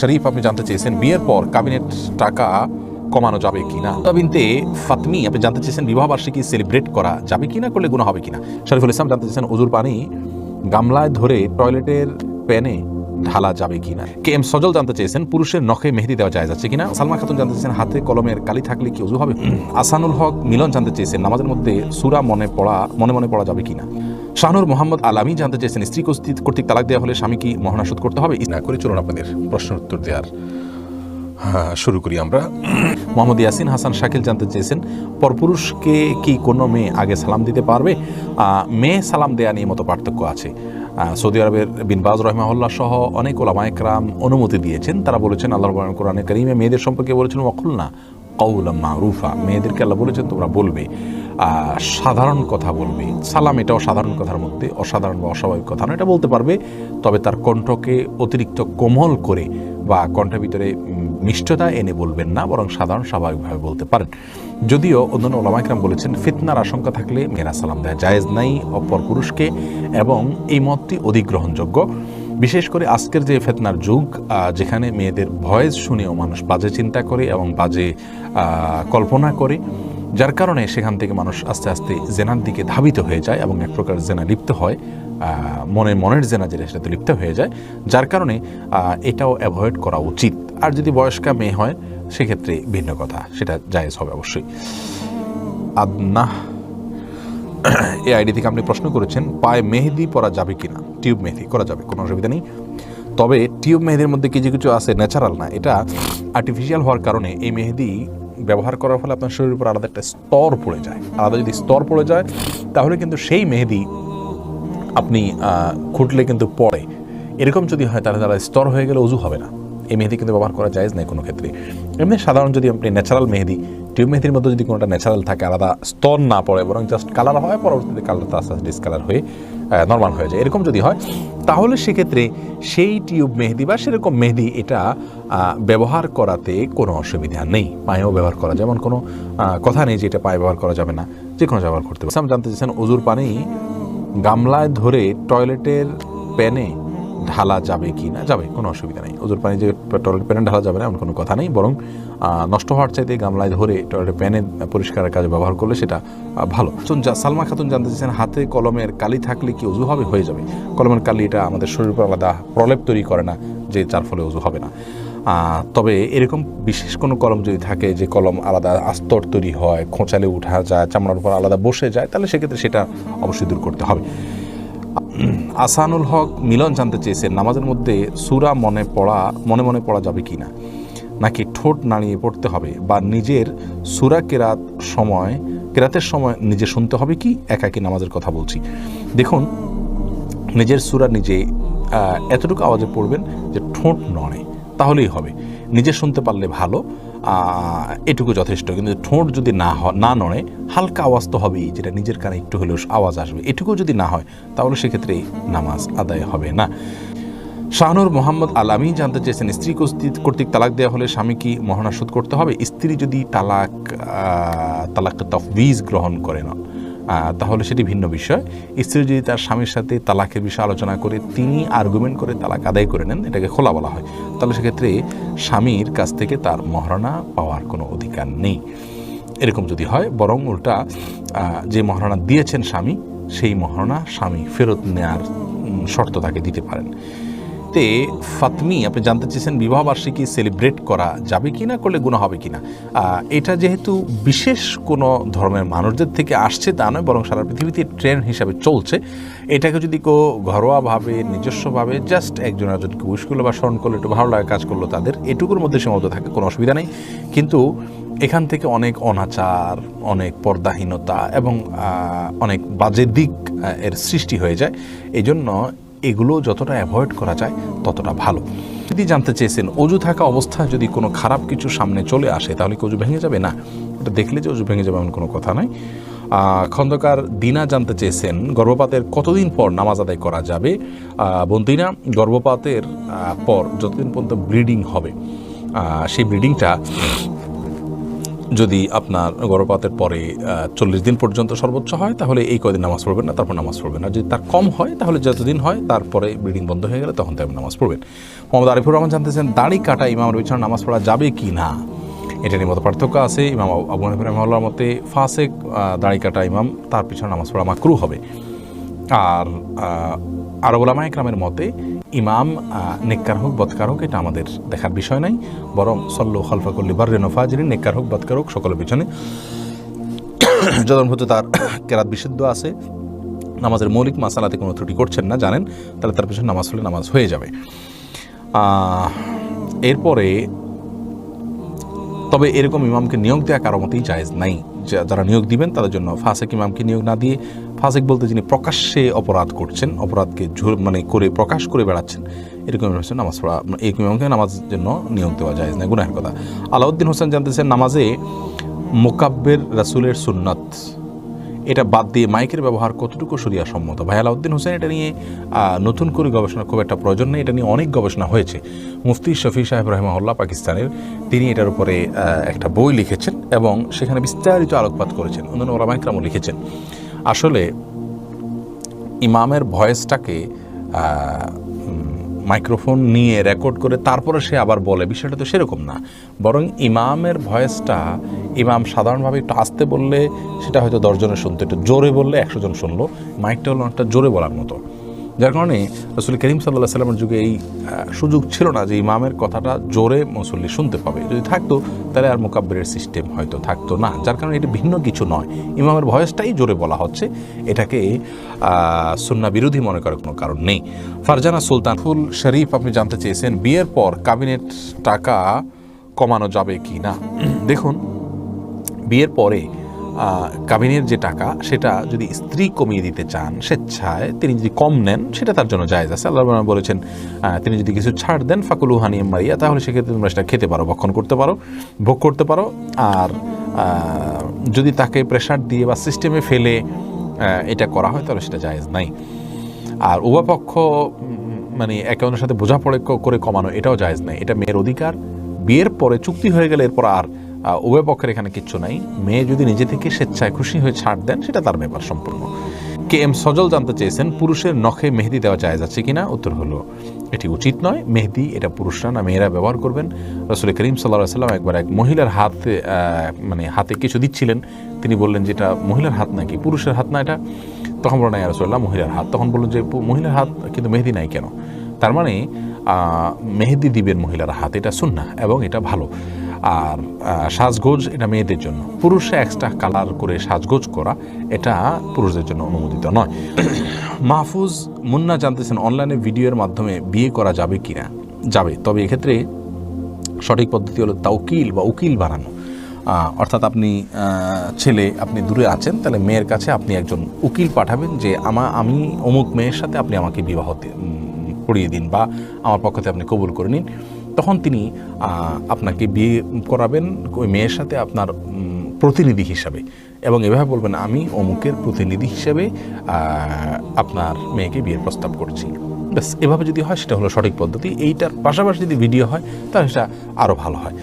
শরীফ, আপনি জানতে চেয়েছেন বিয়ের পর কাবিনেট টাকা কমানো যাবে কিনা? বিনতে ফাতমি, আপনি জানতে চেয়েছেন বিবাহ বার্ষিকী সেলিব্রেট করা যাবে কিনা, করলে গুণ হবে কিনা? শরীফুল ইসলাম জানতে চেয়েছেন অজুর পানি গামলায় ধরে টয়লেটের প্যানে ঢালা যাবে কিনা? কে এম সজল জানতে চেয়েছেন পুরুষের নখে মেহেদি দেওয়া যায় যাচ্ছে কিনা? সালমা খাতুন জানতে চেয়েছেন হাতে কলমের কালি থাকলে কি অজু হবে? আসানুল হক মিলন জানতে চেয়েছেন নামাজের মধ্যে সুরা মনে পড়া, মনে মনে পড়া যাবে কিনা? শাহনুর মোহাম্মদ আলামি জানতে চেয়েছেন স্ত্রী কর্তৃক কর্তৃক তালাক দেওয়া হলে স্বামী কি মহানা শোধ করতে হবে? না করে চলুন আপনাদের প্রশ্ন উত্তর দেওয়ার হ্যাঁ, শুরু করি আমরা। মোহাম্মদ ইয়াসিন হাসান শাকিল জানতে চেয়েছেন পরপুরুষকে কি কোনো মেয়ে আগে সালাম দিতে পারবে? মেয়ে সালাম দেয়া নিয়ে মতো পার্থক্য আছে। সৌদি আরবের বিনবাজ রহমাহুল্লাহ সহ অনেক ওলামায়করাম অনুমতি দিয়েছেন। তারা বলেছেন আল্লাহ কোরআনে করিমে মেয়েদের সম্পর্কে বলেছেন অকুল না কৌলা মারুফা। মেয়েদেরকে আল্লাহ বলেছেন তোমরা বলবে। সাধারণ কথা বলবে। সালাম এটাও সাধারণ কথার মধ্যে, অসাধারণ বা অস্বাভাবিক কথা না এটা বলতে পারবে। তবে তার কণ্ঠকে অতিরিক্ত কোমল করে বা কণ্ঠের ভিতরে মিষ্টতা এনে বলবেন না, বরং সাধারণ স্বাভাবিকভাবে বলতে পারেন। যদিও অন্যান্য ওলামাইকরাম বলেছেন, ফিতনার আশঙ্কা থাকলে মেয়েরা সালাম দেওয়া জায়েজ নাই, অপর পুরুষকে এবং এই মতটি অধিক গ্রহণযোগ্য। বিশেষ করে আজকের যে ফেতনার যুগ যেখানে মেয়েদের ভয়েস শুনেও মানুষ বাজে চিন্তা করে এবং বাজে কল্পনা করে যার কারণে সেখান থেকে মানুষ আস্তে আস্তে জেনার দিকে ধাবিত হয়ে যায় এবং এক প্রকার জেনা লিপ্ত হয় মনে মনের জেনা যেটা সেটাতে লিপ্ত হয়ে যায়, যার কারণে এটাও অ্যাভয়েড করা উচিত। আর যদি বয়স্কা মেয়ে হয়, সেক্ষেত্রে ভিন্ন কথা, সেটা জায়েজ হবে অবশ্যই। আদনা এই আইডি থেকে আপনি প্রশ্ন করেছেন, পায়ে মেহেদি পরা যাবে কিনা? টিউব মেহেদি, করা যাবে, কোনো অসুবিধা নেই। তবে টিউব মেহেদির মধ্যে কিছু কিছু আছে, ন্যাচারাল না, এটা আর্টিফিশিয়াল হওয়ার কারণে এই মেহেদি ব্যবহার করার ফলে আপনার শরীরের উপর আলাদা একটা স্তর পড়ে যায়। আলাদা যদি স্তর পড়ে যায়, তাহলে কিন্তু সেই মেহেদি আপনি খুঁটলে কিন্তু পড়ে। এরকম যদি হয়, তাহলে তারা স্তর হয়ে গেলে উজু হবে না। এই মেহেদি কিন্তু ব্যবহার করা যায় না কোনো ক্ষেত্রে। এমনি সাধারণ যদি আপনি ন্যাচারাল মেহেদি টিউব মেহেদির মধ্যে যদি কোনোটা ন্যাচারাল থাকে, আলাদা স্তর না পড়ে, বরং জাস্ট কালার হয়, পরবর্তীতে কালারটা আস্তে আস্তে ডিসকালার হয়ে নর্মাল হয়ে যায়। এরকম যদি হয়, তাহলে সেক্ষেত্রে সেই টিউব মেহেদি বা সেরকম মেহেদি এটা ব্যবহার করাতে কোনো অসুবিধা নেই। পায়েও ব্যবহার করা যেমন কোনো কথা নেই যে এটা পায়ে ব্যবহার করা যাবে না। যে কোনো ব্যবহার করতে পারে। জানতে চাইছেন, অজুর পানি গামলায় ধরে টয়লেটের প্যানে ঢালা যাবে কি না? যাবে, কোনো অসুবিধা নেই। ওজোর পানি যে টয়লেট প্যানে ঢালা যাবে না, এমন কোনো কথা নেই। বরং নষ্ট হওয়ার চাইতে গামলায় ধরে টয়লেট প্যানে পরিষ্কারের কাজে ব্যবহার করলে সেটা ভালো। সালমা খাতুন জানতে চাইছেন, হাতে কলমের কালি থাকলে কি অজু হবে হয়ে যাবে? কলমের কালি এটা আমাদের শরীর উপর আলাদা প্রলেপ তৈরি করে না, যে যার ফলে উজু হবে না। তবে এরকম বিশেষ কোনো কলম যদি থাকে, যে কলম আলাদা আস্তর তৈরি হয়, খোঁচালে উঠা যায়, চামড়ার উপর আলাদা বসে যায়, তাহলে সেক্ষেত্রে সেটা অবশ্যই দূর করতে হবে। আসানুল হক মিলন জানতে চেয়েছেন নামাজের মধ্যে সুরা মনে পড়া, মনে মনে পড়া যাবে কি না? নাকি ঠোঁট নাড়িয়ে পড়তে হবে? বা নিজের সুরা কেরাত সময়, কেরাতের সময় নিজে শুনতে হবে কি? একাকি নামাজের কথা বলছি। দেখুন, নিজের সুরা নিজে এতটুকু আওয়াজে পড়বেন যে ঠোঁট নড়ে, তাহলেই হবে। নিজে শুনতে পারলে ভালো এটুকু যথেষ্ট। কিন্তু ঠোঁট যদি না হয় না নড়ে, হালকা আওয়াজ তো হবেই, যেটা নিজের কানে একটু হলেও আওয়াজ আসবে। এটুকু যদি না হয়, তাহলে সেক্ষেত্রে নামাজ আদায় হবে না। শাহনুর মোহাম্মদ আলামি জানতে চেয়েছেন, স্ত্রী কর্তৃক- তালাক দেওয়া হলে স্বামী কি মহানা শোধ করতে হবে। স্ত্রী যদি তালাক তালাক তফবিজ গ্রহণ করে না তাহলে সেটি ভিন্ন বিষয়। স্ত্রী যদি তার স্বামীর সাথে তালাকের বিষয়ে আলোচনা করে তিনি আর্গুমেন্ট করে তালাক আদায় করে নেন, এটাকে খোলা বলা হয়। তাহলে সেক্ষেত্রে স্বামীর কাছ থেকে তার মহারণা পাওয়ার কোনো অধিকার নেই। এরকম যদি হয়, বরং উল্টা যে মহারণা দিয়েছেন স্বামী, সেই মহারণা স্বামী ফেরত নেয়ার শর্ত তাকে দিতে পারেন। তে ফাতমি, আপনি জানতে চেয়েছেন বিবাহ বার্ষিকী সেলিব্রেট করা যাবে কি না করলে গুণা হবে কি না এটা যেহেতু বিশেষ কোনো ধর্মের মানুষদের থেকে আসছে তা নয়, বরং সারা পৃথিবীতে ট্রেন্ড হিসাবে চলছে। এটাকে যদি কেউ ঘরোয়াভাবে, নিজস্বভাবে জাস্ট একজন একজনকে উইশ করল বা স্মরণ করল, একটু ভালো লাগে কাজ করল, তাদের এটুকুর মধ্যে সীমাবদ্ধ থাকে, কোনো অসুবিধা নেই। কিন্তু এখান থেকে অনেক অনাচার, অনেক পর্দাহীনতা এবং অনেক বাজে দিক এর সৃষ্টি হয়ে যায়। এই জন্য এগুলো যতটা অ্যাভয়েড করা যায় ততটা ভালো। যদি জানতে চেয়েছেন অজু থাকা অবস্থায় যদি কোনো খারাপ কিছু সামনে চলে আসে, তাহলে কি অজু ভেঙে যাবে? না। এটা দেখলে যে অজু ভেঙে যাবে এমন কোনো কথা নয় খন্দকার দিনা জানতে চেয়েছেন, গর্ভপাতের কতদিন পর নামাজ আদায় করা যাবে? বন্দিনা গর্ভপাতের পর যতদিন পর্যন্ত ব্লিডিং হবে সেই ব্লিডিংটা যদি আপনার গর্ভপাতের পরে চল্লিশ দিন পর্যন্ত সর্বোচ্চ হয়, তাহলে এই কয়দিন নামাজ পড়বেন না, তারপর নামাজ পড়বেন আর যদি তার কম হয়, তাহলে যতদিন হয়, তারপরে ব্লিডিং বন্ধ হয়ে গেলে তখন তাই নামাজ পড়বেন। মোহাম্মদ আরিফুর রহমান জানতেছেন, দাড়ি কাটা ইমামের বিছানা নামাজ পড়া যাবে কি না? এটা নিয়ে মতো পার্থক্য আছে। ইমাম আবু রহমাল্লাহর মতে, ফাসেক দাড়ি কাটা ইমাম, তার পিছনে নামাজ পড়া মাকরু হবে। আর আরব ওলামা একরামের মতে ইমাম নেককার হোক, বৎকার হোক, এটা আমাদের দেখার বিষয় নাই। বরং সল্লু খলফাকুল্লি বার্রে নফাজরি নেককার হোক, বৎকার হোক, সকলের পিছনে। যখন হচ্ছে তার কেরাত বিশুদ্ধ আছে, নামাজের মৌলিক মাসালাতে কোনো ত্রুটি করছেন না, জানেন, তাহলে তার পিছনে নামাজ হলে নামাজ হয়ে যাবে। এরপরে, তবে এরকম ইমামকে নিয়োগ দেওয়া কারও মতেই জায়েজ নাই। যারা নিয়োগ দিবেন, তাদের জন্য ফাসেক ইমামকে নিয়োগ না দিয়ে ফাসেক বলতে যিনি প্রকাশ্যে অপরাধ করছেন, অপরাধকে মানে করে প্রকাশ করে বেড়াচ্ছেন, এরকম ইমাম নামাজ পড়া এই ইমামকে নামাজের জন্য নিয়োগ দেওয়া যায় না, গুনাহের কথা। আলাউদ্দিন হোসেন জানতেছেন নামাজে মোকাব্বের রাসুলের সুন্নাত এটা বাদ দিয়ে মাইকের ব্যবহার কতটুকু সরিয়া সম্মত ভাই আলাউদ্দিন হোসেন এটা নিয়ে নতুন করে গবেষণা খুব একটা প্রয়োজন নেই, এটা নিয়ে অনেক গবেষণা হয়েছে। মুফতি শফি সাহেব রহমাউল্লাহ পাকিস্তানের, তিনি এটার উপরে একটা বই লিখেছেন এবং সেখানে বিস্তারিত আলোকপাত করেছেন। অন্যান্য ওলামাইকরামও লিখেছেন। আসলে ইমামের ভয়েসটাকে মাইক্রোফোন নিয়ে রেকর্ড করে তারপরে সে আবার বলে। বিষয়টা তো সেরকম না। বরং ইমামের ভয়েসটা ইমাম সাধারণভাবে একটু আসতে বললে সেটা হয়তো দশজনে শুনতো, একটু জোরে বললে একশো জন শুনলো। মাইকটা হলো অনেকটা জোরে বলার মতো। যার কারণে রসুল করিম সাল্লাহ সাল্লামের যুগে এই সুযোগ ছিল না যে ইমামের কথাটা জোরে মুসল্লি শুনতে পাবে। যদি থাকতো, তাহলে আর মোকাব্বিরের সিস্টেম হয়তো থাকতো না। যার কারণে এটা ভিন্ন কিছু নয়। ইমামের ভয়েসটাই জোরে বলা হচ্ছে। এটাকে সুন্না বিরোধী মনে করার কোনো কারণ নেই। ফারজানা সুলতান ফুল শরীফ, আপনি জানতে চেয়েছেন, বিয়ের পর কাবিনেট টাকা কমানো যাবে কি না দেখুন, বিয়ের পরে কাবিনের যে টাকা, সেটা যদি স্ত্রী কমিয়ে দিতে চান, স্বেচ্ছায় তিনি যদি কম নেন, সেটা তার জন্য জায়েজ আছে। আল্লাহ বলেছেন তিনি যদি কিছু ছাড় দেন ফাকুলু হানি মারিয়া তাহলে সেক্ষেত্রে তোমরা সেটা খেতে পারো, ভক্ষণ করতে পারো, ভোগ করতে পারো। আর যদি তাকে প্রেশার দিয়ে বা সিস্টেমে ফেলে এটা করা হয়, তাহলে সেটা জায়েজ নাই। আর উভয়পক্ষ মানে একে অন্যের সাথে বোঝাপড়ে করে কমানো, এটাও জায়েজ নাই। এটা মেয়ের অধিকার। বিয়ের পরে চুক্তি হয়ে গেলে এরপর আর উভয় পক্ষের এখানে কিচ্ছু নাই। মেয়ে যদি নিজে থেকে স্বেচ্ছায় খুশি হয়ে ছাড় দেন, সেটা তার ব্যাপার সম্পূর্ণ। কে এম সজল জানতে চেয়েছেন, পুরুষের নখে মেহেদি দেওয়া জায়েজ যাচ্ছে কিনা? উত্তর হলো, এটি উচিত নয়। মেহেদি, এটা পুরুষরা না মেয়েরা ব্যবহার করবেন। রসুল করিম সাল্লাহ সাল্লাম একবার এক মহিলার হাতে মানে হাতে কিছু দিচ্ছিলেন। তিনি বললেন যে, এটা মহিলার হাত নাকি পুরুষের হাত না এটা? তখন বললেন, না রসুল্লাহ মহিলার হাত। তখন বললেন যে মহিলার হাত, কিন্তু মেহেদি নাই কেন? তার মানে মেহেদি দিবেন মহিলার হাত, এটা সুন্না এবং এটা ভালো। আর সাজগোজ এটা মেয়েদের জন্য। পুরুষে এক্সট্রা কালার করে সাজগোজ করা, এটা পুরুষদের জন্য অনুমোদিত নয়। মাহফুজ মুন্না জানতেছেন অনলাইনে ভিডিওর মাধ্যমে বিয়ে করা যাবে কি না যাবে। তবে এক্ষেত্রে সঠিক পদ্ধতি হলো তাউকিল বা উকিল বানানো। অর্থাৎ আপনি ছেলে, আপনি দূরে আছেন, তাহলে মেয়ের কাছে আপনি একজন উকিল পাঠাবেন যে, আমা, আমি অমুক মেয়ের সাথে আপনি আমাকে বিবাহ পড়িয়ে দিন বা আমার পক্ষ থেকে আপনি কবুল করে নিন। তখন তিনি আপনাকে বিয়ে করাবেন ওই মেয়ের সাথে আপনার প্রতিনিধি হিসাবে। এবং এভাবে বলবেন, আমি অমুকের প্রতিনিধি হিসাবে আপনার মেয়েকে বিয়ের প্রস্তাব করছি। ব্যাস, এভাবে যদি হয়, সেটা হলো সঠিক পদ্ধতি। এইটার পাশাপাশি যদি ভিডিও হয়, তাহলে সেটা আরও ভালো হয়।